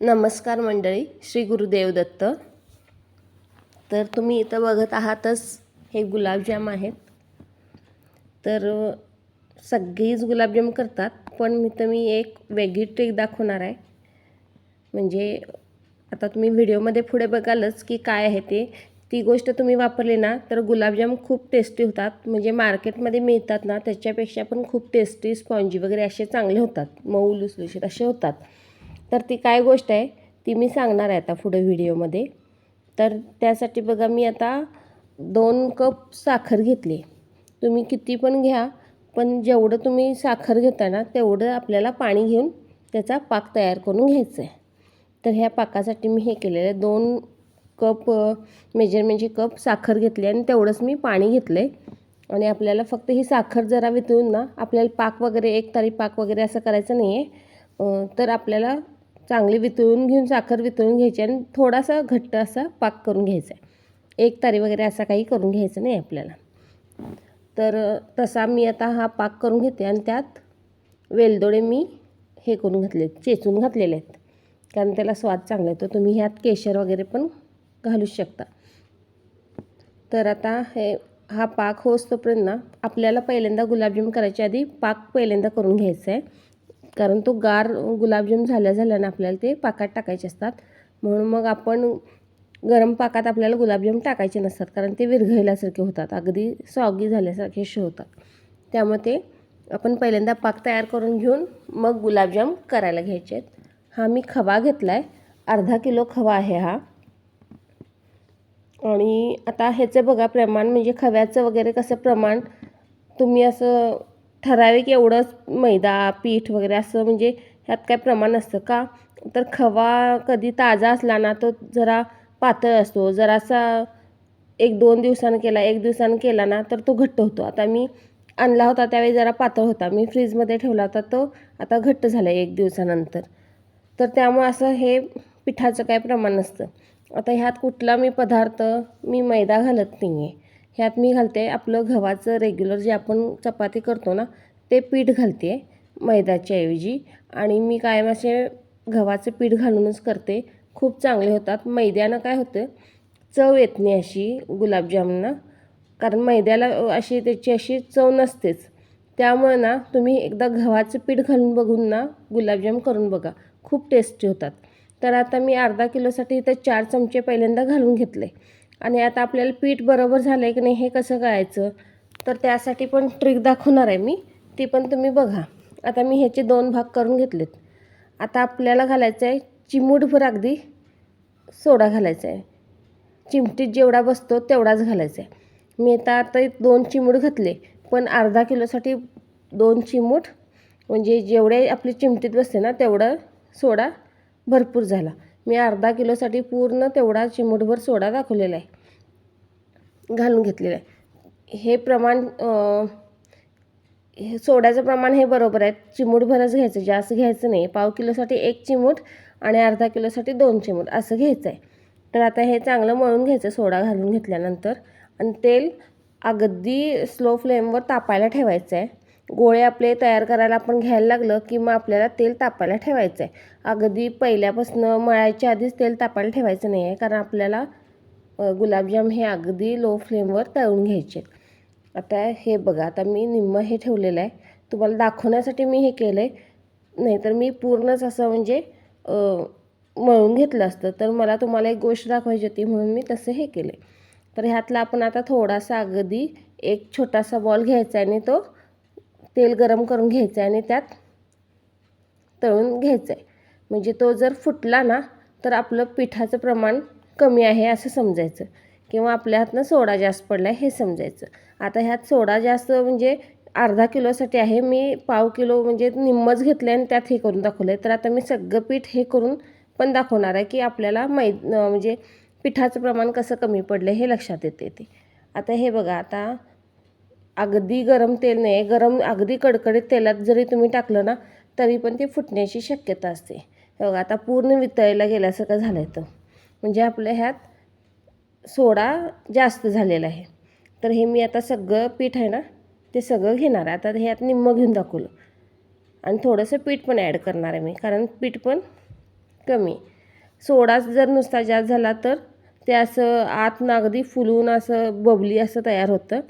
नमस्कार मंडळी श्री गुरुदेव दत्त. तर तुम्ही इथं बघत आहातच हे गुलाबजाम आहेत. तर सगळीच गुलाबजाम करतात पण मी तर मी एक वेगळी ट्रिक दाखवणार आहे. म्हणजे आता तुम्ही व्हिडिओमध्ये पुढे बघालच की काय आहे ते. ती गोष्ट तुम्ही वापरली ना तर गुलाबजाम खूप टेस्टी होतात. म्हणजे मार्केटमध्ये मिळतात ना त्याच्यापेक्षा पण खूप टेस्टी स्पॉन्जी वगैरे असे चांगले होतात. मऊ लुसलुशीत असे होतात. तर ती काय गोष्ट आहे ती मी सांगणार आहे आता पुढे व्हिडिओमध्ये. तर त्यासाठी बघा मी आता दोन कप साखर घेतली. तुम्ही किती पण घ्या पण जेवढं तुम्ही साखर घेता ना तेवढं आपल्याला पाणी घेऊन त्याचा पाक तयार करून घ्यायचा आहे. तर ह्या पाकासाठी मी हे केलेलं आहे. दोन कप मेजरमेंटची कप साखर घेतली आणि तेवढंच मी पाणी घेतलं आहे आणि आपल्याला फक्त ही साखर जरा वितळून ना आपल्याला पाक वगैरे एक तारी पाक वगैरे असं करायचं नाही आहे तर आपल्याला चांगली वितळून घेऊन साखर वितळून घ्यायची आणि थोडासा घट्ट असा पाक करून घ्यायचा आहे. एक तारी वगैरे असा काही करून घ्यायचं नाही आपल्याला. तर तसा मी आता हा पाक करून घेते आणि त्यात वेलदोडे मी हे करून घातले चेचून घातलेले आहेत. कारण त्याला स्वाद चांगला येतो तुम्ही ह्यात केशर वगैरे पण घालू शकता. तर आता हे हा पाक होतोपर्यंत ना आपल्याला पहिल्यांदा गुलाबजाम करायच्या आधी पाक पहिल्यांदा करून घ्यायचा आहे. कारण तो गार गुलाबजाम झाल्या झाल्यानं आपल्याला ते पाकात टाकायचे असतात. म्हणून मग आपण गरम पाकात आपल्याला गुलाबजाम टाकायचे नसतात कारण ते विरघळल्यासारखे होतात. अगदी सॉगी झाल्यासारखे शे होतात. त्यामुळे ते आपण पहिल्यांदा पाक तयार करून घेऊन मग गुलाबजाम करायला घ्यायचे आहेत. हा मी खवा घेतला आहे अर्धा किलो खवा आहे हा. आणि आता ह्याचं बघा प्रमाण म्हणजे खव्याचं वगैरे कसं प्रमाण तुम्ही असं ठराविक एवढंच मैदा पीठ वगैरे असं म्हणजे ह्यात काय प्रमाण असतं का? तर खवा कधी ताजा असला ना तो जरा पातळ असतो. जरासा एक दोन दिवसानं केला एक दिवसानं केला ना तर तो घट्ट होतो. आता मी आणला होता त्यावेळी जरा पातळ होता. मी फ्रीजमध्ये ठेवला होता तो आता घट्ट झाला एक दिवसानंतर. तर त्यामुळे असं हे पिठाचं काय प्रमाण नसतं. आता ह्यात कुठला मी पदार्थ मी मैदा घालत नाही आहे ह्यात मी घालते आपलं गव्हाचं रेग्युलर जे आपण चपाती करतो ना ते पीठ घालते मैद्याच्या ऐवजी. आणि मी कायम असे गव्हाचं पीठ घालूनच करते. खूप चांगले होतात. मैद्यानं काय होतं चव येत नाही अशी गुलाबजामना कारण मैद्याला अशी त्याची अशी चव नसतेच. त्यामुळे ना तुम्ही एकदा गव्हाचं पीठ घालून बघून ना गुलाबजाम करून बघा. खूप टेस्टी होतात. तर आता मी अर्धा किलोसाठी इथं चार चमचे पहिल्यांदा घालून घेतले. आणि आता आपल्याला पीठ बरोबर झालं आहे की नाही हे कसं गायचं तर त्यासाठी पण ट्रिक दाखवणार आहे मी. ती पण तुम्ही बघा. आता मी ह्याचे दोन भाग करून घेतलेत. आता आपल्याला घालायचं आहे चिमूटभर अगदी सोडा घालायचा आहे चिमटीत जेवढा बसतो तेवढाच घालायचा आहे मी आता आता दोन चिमूट घातले पण अर्धा किलोसाठी दोन चिमूट म्हणजे जेवढे आपली चिमटीत बसते ना तेवढं सोडा भरपूर झाला. मी अर्धा किलोसाठी पूर्ण तेवढा चिमूटभर सोडा दाखवलेला आहे. घालून घेतलेला आहे. हे प्रमाण हे सोड्याचं प्रमाण हे बरोबर आहे. चिमूटभरच घ्यायचं जास्त घ्यायचं नाही. पाव किलोसाठी एक चिमूट आणि अर्धा किलोसाठी दोन चिमूट असं घ्यायचं आहे. तर आता हे चांगलं मळून घ्यायचं सोडा घालून घेतल्यानंतर. आणि तेल अगदी स्लो फ्लेमवर तापायला ठेवायचं आहे. गोळे आपले तयार करायला आपण घ्यायला लागलं की मग आपल्याला तेल तापायला ठेवायचं आहे. अगदी पहिल्यापासून मळायच्या आधीच तेल तापायला ठेवायचं नाही आहे कारण आपल्याला गुलाबजाम हे अगदी लो फ्लेमवर तळून घ्यायचे आता हे बघा आता मी निम्म हे ठेवलेलं आहे. तुम्हाला दाखवण्यासाठी मी हे केलं आहे नाहीतर मी पूर्णच असं म्हणजे मळून घेतलं असतं. तर मला तुम्हाला एक गोष्ट दाखवायची होती म्हणून मी तसं हे केलं आहे तर ह्यातला आपण आता थोडासा अगदी एक छोटासा बॉल घ्यायचा आहे आणि तो तेल गरम करून घ्यायचं आहे आणि त्यात तळून घ्यायचं आहे. म्हणजे तो जर फुटला ना तर आपलं पिठाचं प्रमाण कमी आहे असं समजायचं. किंवा आपल्या हातनं सोडा जास्त पडला आहे हे समजायचं. आता ह्यात सोडा जास्त म्हणजे अर्धा किलोसाठी आहे. मी पाव किलो म्हणजे निम्मच घेतलं आहे आणि त्यात हे करून दाखवलं आहे तर आता मी सगळं पीठ हे करून पण दाखवणार आहे की आपल्याला मै म्हणजे पिठाचं प्रमाण कसं कमी पडलं हे लक्षात येते ते. आता हे बघा आता अगदी गरम तेल नाही गरम अगदी कडकडीत तेलात जरी तुम्ही टाकलं ना तरी पण ते फुटण्याची शक्यता असते. हे बघा आता पूर्ण वितळायला गेल्यासारखं झालं आहे म्हणजे आपल्या ह्यात सोडा जास्त झालेला आहे. तर हे मी आता सगळं पीठ आहे ना ते सगळं घेणार आहे. आता ह्यात निम्मं घेऊन दाखवलं. आणि थोडंसं पीठ पण ॲड करणार आहे मी कारण पीठ पण कमी. सोडा जर नुसता जास्त झाला तर ते असं आतनं अगदी फुलून असं बबली असं तयार होतं.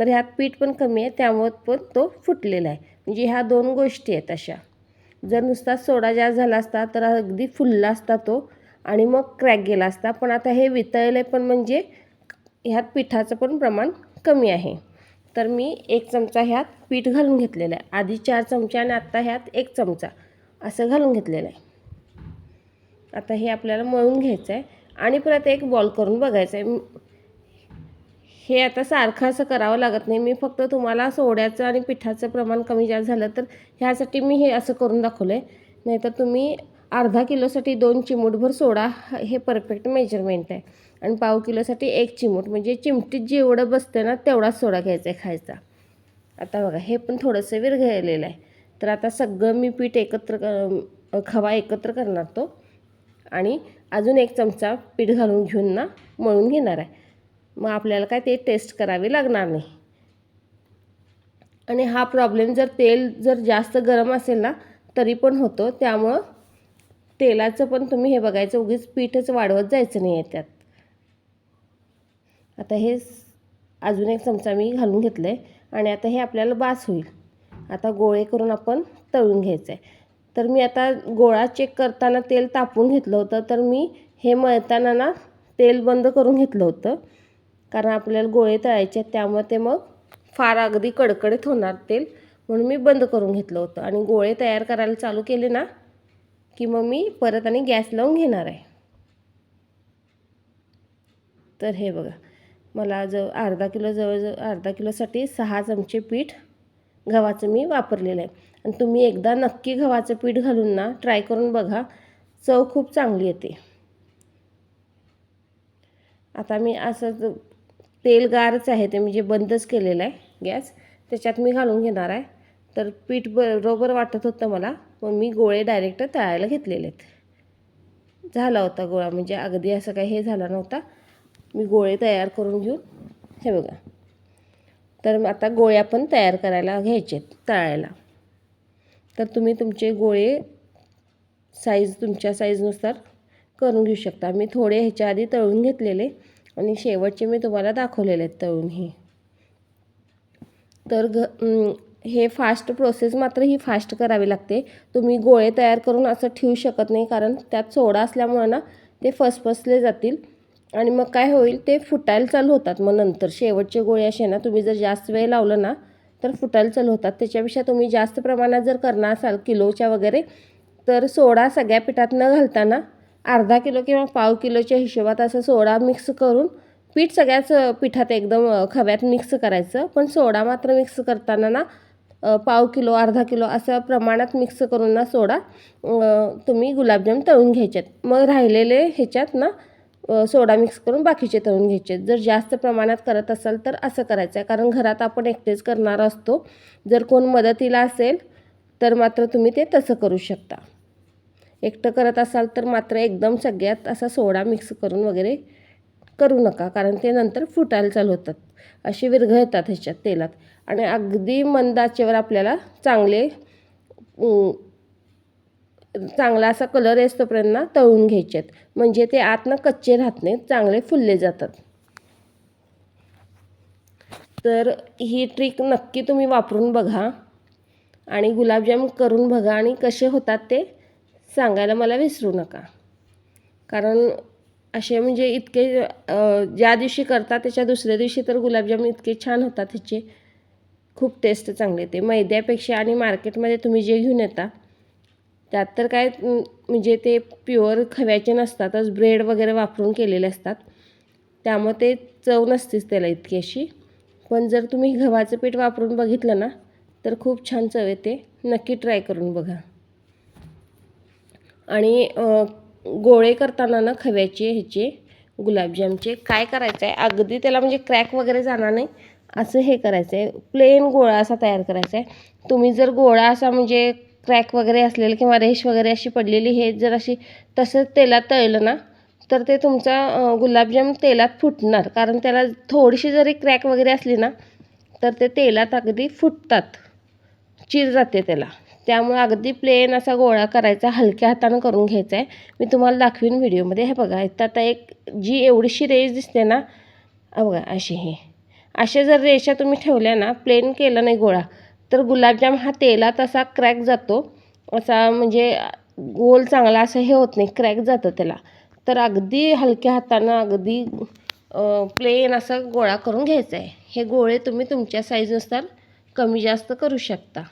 तर ह्यात पीठ पण कमी आहे त्यामुळं पण तो फुटलेला आहे. म्हणजे ह्या दोन गोष्टी आहेत अशा. जर नुसता सोडा जास्त झाला असता तर अगदी फुलला असता तो आणि मग क्रॅक गेला असता. पण आता हे वितळले पण म्हणजे ह्यात पिठाचं पण प्रमाण कमी आहे. तर मी एक चमचा ह्यात पीठ घालून घेतलेलं आहे. आधी चार चमचे आणि आत्ता ह्यात एक चमचा. असं घालून घेतलेलं आहे. आता हे आपल्याला मळून घ्यायचं आहे. आणि परत एक बॉल करून बघायचं आहे. हे आता सारखं असं करावं लागत नाही. मी फक्त तुम्हाला सोड्याचं आणि पिठाचं प्रमाण कमी जास्त झालं तर ह्यासाठी मी हे असं करून दाखवलं आहे नाहीतर तुम्ही अर्धा किलोसाठी दोन चिमूटभर सोडा. हे परफेक्ट मेजरमेंट आहे. आणि पाव किलोसाठी एक चिमूट. म्हणजे चिमटीत जेवढं बसतं ना तेवढाच सोडा घ्यायचा आहे खायचा. आता बघा हे पण थोडंसं विरघळलेलं आहे. तर आता सगळं मी पीठ एकत्र क- खवा एकत्र करणार तो. आणि अजून एक चमचा पीठ घालून घेऊन ना मळून घेणार आहे. मग आपल्याला काय ते टेस्ट करावी लागणार नाही. आणि हा प्रॉब्लेम जर तेल जर जास्त गरम असेल ना तरी पण होतो. त्यामुळं तेलाचं पण तुम्ही हे बघायचं उगीच पीठच वाढवत जायचं नाही आहे त्यात आता हे अजून एक चमचा मी घालून घेतलं आहे आणि आता हे आपल्याला बास होईल. आता गोळे करून आपण तळून घ्यायचं आहे तर मी आता गोळा चेक करताना तेल तापून घेतलं होतं. तर मी हे मळताना ना तेल बंद करून घेतलं होतं. कारण आपल्याला गोळे तळायचे आहेत त्यामुळे ते मग फार अगदी कडकडीत होणार तेल. म्हणून मी बंद करून घेतलं होतं. आणि गोळे तयार करायला चालू केले ना की मग मी परत आणि गॅस लावून घेणार आहे. तर हे बघा मला जव अर्धा किलो जवळजवळ अर्धा किलोसाठी सहा चमचे पीठ गव्हाचं मी वापरलेलं आहे. आणि तुम्ही एकदा नक्की गव्हाचं पीठ घालून ना ट्राय करून बघा. चव खूप चांगली येते. आता मी असं तेल गारच आहे ते म्हणजे बंदच केलेलं आहे गॅस त्याच्यात मी घालून घेणार आहे. तर पीठ बरोबर वाटत होतं मला मग मी गोळे डायरेक्ट तळायला घेतलेले आहेत. झाला होता गोळा म्हणजे अगदी असं काही हे झाला नव्हता. मी गोळे तयार करून घेऊन हे बघा. तर आता गोळ्या पण तयार करायला घ्यायचे आहेत तळायला. तर तुम्ही तुमचे गोळे साईज तुमच्या साईजनुसार करून घेऊ शकता. मी थोडे ह्याच्या आधी तळून घेतलेले. आणि शेवटचे मी तुम्हाला दाखवलेले आहेत तळून हे. तर घ हे फास्ट प्रोसेस मात्र ही फास्ट करावी लागते. तुम्ही गोळे तयार करून असं ठेवू शकत नाही कारण त्यात सोडा असल्यामुळं ना ते फसफसले जातील आणि मग काय होईल ते फुटायला चालू होतात मग नंतर. शेवटचे गोळे असे ना तुम्ही जर जास्त वेळ लावलं ना तर फुटायला चालू होतात. त्याच्यापेक्षा तुम्ही जास्त प्रमाणात जर करणार असाल किलोच्या वगैरे तर सोडा सगळ्या पिठात न घालताना अर्धा किलो किंवा पाव किलोच्या हिशोबात असं सोडा मिक्स करून पीठ सगळ्याच पिठात एकदम खव्यात मिक्स करायचं. पण सोडा मात्र मिक्स करताना ना पाव किलो अर्धा किलो असं प्रमाणात मिक्स करून ना सोडा तुम्ही गुलाबजाम तळून घ्यायचेत. मग राहिलेले ह्याच्यात ना सोडा मिक्स करून बाकीचे तळून घ्यायचे जर जास्त प्रमाणात करत असाल तर असं करायचं आहे कारण घरात आपण एकटेच करणार असतो. जर कोण मदतीला असेल तर मात्र तुम्ही ते तसं करू शकता. एकटं करत असाल तर मात्र एकदम सगळ्यात असा सोडा मिक्स करून वगैरे करू नका कारण ते नंतर फुटायला चालू होतात. असे विरघळतात ह्याच्यात तेलात. आणि अगदी मंद आचेवर आपल्याला चांगले चांगला असा कलर येतोपर्यंत ना तळून घ्यायचे आहेत म्हणजे ते आतनं कच्चे राहत नाहीत चांगले फुलले जातात. तर ही ट्रिक नक्की तुम्ही वापरून बघा आणि गुलाबजाम करून बघा आणि कसे होतात ते सांगायला मला विसरू नका. कारण असे म्हणजे इतके ज्या दिवशी करता त्याच्या दुसऱ्या दिवशी तर गुलाबजाम इतके छान होतात ह्याचे खूप टेस्ट चांगले येते. मैद्यापेक्षा आणि मार्केटमध्ये तुम्ही जे घेऊन येता त्यात तर काय म्हणजे ते प्युअर खव्याचे नसतातच ब्रेड वगैरे वापरून केलेले असतात. त्यामुळे ते चव नसतेच त्याला इतकी अशी. पण जर तुम्ही गव्हाचं पीठ वापरून बघितलं ना तर खूप छान चव येते. नक्की ट्राय करून बघा. आणि गोळे करताना ना खव्याचे ह्याचे गुलाबजामचे काय करायचं आहे अगदी त्याला म्हणजे क्रॅक वगैरे जाणार नाही. असं हे करायचं आहे प्लेन गोळा असा तयार करायचा आहे तुम्ही जर गोळा असा म्हणजे क्रॅक वगैरे असलेलं किंवा रेश वगैरे अशी पडलेली हे जर अशी तसंच तेलात तळलं ना तर ते तुमचा गुलाबजाम तेलात फुटणार. कारण त्याला थोडीशी जरी क्रॅक वगैरे असली ना तर ते तेलात अगदी फुटतात. चिर जाते त्याला. त्यामुळे अगदी प्लेन असा गोळा करायचा हलक्या हातानं करून घ्यायचा आहे मी तुम्हाला दाखवीन व्हिडिओमध्ये. हे बघा इथं आता एक जी एवढीशी रेष दिसते ना बघा अशी ही. अशा जर रेषा तुम्ही ठेवल्या ना प्लेन केलं नाही गोळा तर गुलाबजाम हा तेलात असा क्रॅक जातो. असा म्हणजे गोल चांगला असं हे होत नाही क्रॅक जातं त्याला. तर अगदी हलक्या हातानं अगदी प्लेन असं गोळा करून घ्यायचा आहे हे गोळे तुम्ही तुमच्या साईजनुसार कमी जास्त करू शकता.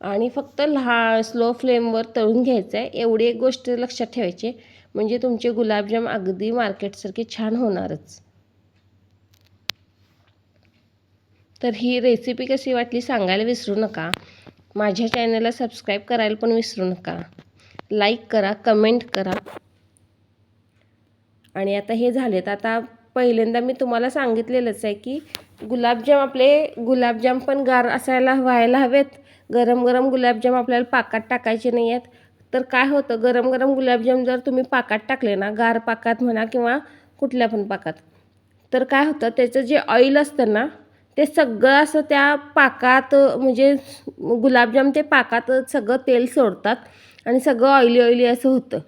आणि फक्त लहा स्लो फ्लेमवर तळून घ्यायचं आहे एवढी एक गोष्ट लक्षात ठेवायची म्हणजे तुमचे गुलाबजाम अगदी मार्केटसारखे छान होणारच. तर ही रेसिपी कशी वाटली सांगायला विसरू नका. माझ्या चॅनलला सबस्क्राईब करायला पण विसरू नका. लाईक करा कमेंट करा. आणि आता हे झालेत. आता पहिल्यांदा मी तुम्हाला सांगितलेलंच आहे की गुलाबजाम आपले गुलाबजाम पण गार असायला व्हायला हवेत. गरम गरम गुलाबजाम आपल्याला पाकात टाकायचे नाही आहेत. तर काय होतं गरम गरम गुलाबजाम जर तुम्ही पाकात टाकले ना गार पाकात म्हणा किंवा कुठल्या पण पाकात तर काय होतं त्याचं जे ऑइल असतं ना ते सगळं असं त्या पाकात म्हणजे गुलाबजाम ते पाकात सगळं तेल सोडतात आणि सगळं ऑइली ऑइली असं होतं.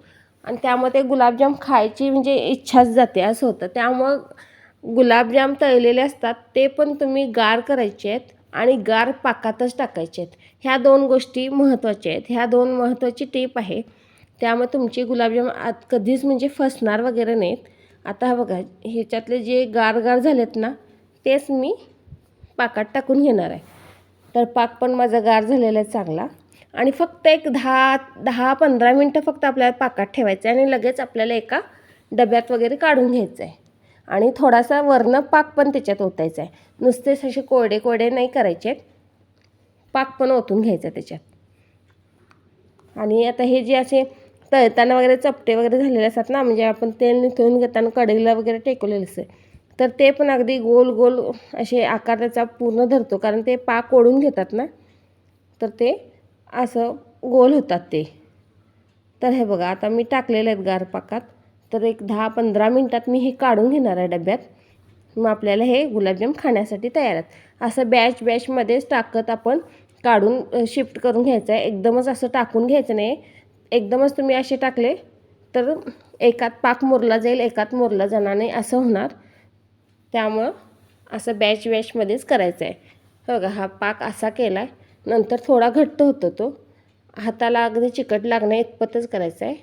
आणि त्यामुळे ते गुलाबजाम खायची म्हणजे इच्छाच जाते असं होतं. त्यामुळं गुलाबजाम तळलेले असतात ते पण तुम्ही गार करायचे आहेत. आणि गार पाकातच टाकायचे आहेत. ह्या दोन गोष्टी महत्त्वाच्या आहेत. ह्या दोन महत्त्वाची टीप आहे. त्यामुळे तुमचे गुलाबजाम आत कधीच म्हणजे फसणार वगैरे नाहीत. आता हा बघा ह्याच्यातले जे गार गार झालेत ना तेच मी पाकात टाकून घेणार आहे. तर पाक पण माझा गार झालेला आहे चांगला. आणि फक्त एक दहा दहा पंधरा मिनटं फक्त आपल्याला पाकात ठेवायचं आहे आणि लगेच आपल्याला एका डब्यात वगैरे काढून घ्यायचं आहे. आणि थोडासा वरनं पाक पण त्याच्यात ओतायचा आहे. नुसतेच असे कोरडे कोरडे नाही करायचे. पाक पण ओतून घ्यायचा त्याच्यात. आणि आता हे जे असे तळताना वगैरे चपटे वगैरे झालेले असतात ना म्हणजे आपण तेल निथळून घेताना कढईला वगैरे टेकवलेलं असतं. तर ते पण अगदी गोल गोल असे आकार त्याचा पूर्ण धरतो कारण ते पाक ओढून घेतात ना तर ते असं गोल होतात ते. तर हे बघा आता मी टाकलेले आहेत गार पाकात. तर एक दहा पंधरा मिनटात मी हे काढून घेणार आहे डब्यात. मग आपल्याला हे गुलाबजाम खाण्यासाठी तयार आहेत. असं बॅच बॅचमध्येच टाकत आपण काढून शिफ्ट करून घ्यायचं आहे. एकदमच असं टाकून घ्यायचं नाही. एकदमच तुम्ही असे टाकले तर एकात पाक मोरला जाईल एकात मोरला जाणार नाही असं होणार. त्यामुळं असं बॅच बॅचमध्येच करायचं आहे. हो बघा हा पाक असा केला आहे नंतर थोडा घट्ट होतो तो. हाताला अगदी चिकट लागणं इतपतच करायचं आहे.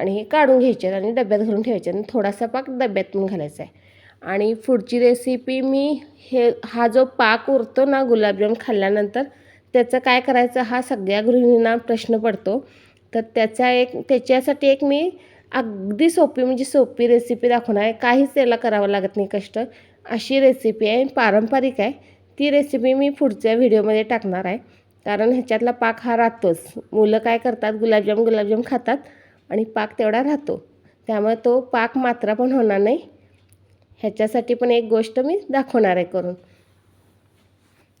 आणि हे काढून घ्यायचे आणि डब्यात घालून ठेवायचे आणि थोडासा पाक डब्यातून घालायचा आहे. आणि पुढची रेसिपी मी हे हा जो पाक उरतो ना गुलाबजाम खाल्ल्यानंतर त्याचं काय करायचं हा सगळ्या गृहिणींना प्रश्न पडतो. तर त्याचा एक त्याच्यासाठी एक मी अगदी सोपी म्हणजे सोपी रेसिपी दाखवणार आहे. काहीच त्याला करावं लागत नाही कष्ट. अशी रेसिपी आहे पारंपरिक आहे. ती रेसिपी मी पुढच्या व्हिडिओमध्ये टाकणार आहे. कारण ह्याच्यातला पाक हा राहतोच. मुलं काय करतात गुलाबजाम गुलाबजाम खातात. आणि पाक तेवढा राहतो. त्यामुळे तो पाक मात्रा पण होणार नाही. ह्याच्यासाठी पण एक गोष्ट मी दाखवणार आहे करून.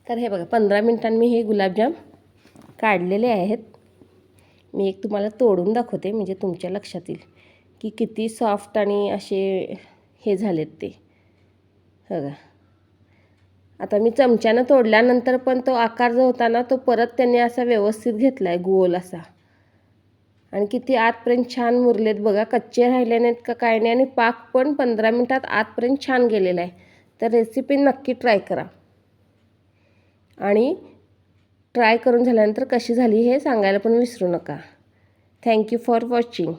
तर हे बघा पंधरा मिनटांनी मी हे गुलाबजाम काढलेले आहेत. मी एक तुम्हाला तोडून दाखवते म्हणजे तुमच्या लक्षात येईल की किती सॉफ्ट आणि असे हे झालेत ते. बघा. आता मी चमच्यानं तोडल्यानंतर पण तो आकार जो होता ना तो परत त्यांनी असा व्यवस्थित घेतला आहे गोल असा. आणि किती आतपर्यंत छान मुरलेत बघा. कच्चे राहिले नाहीत का काय नाही आणि पाक पण पंधरा मिनटात आतपर्यंत छान गेलेला आहे. तर रेसिपी नक्की ट्राय करा. आणि ट्राय करून झाल्यानंतर कशी झाली हे सांगायला पण विसरू नका. Thank you for watching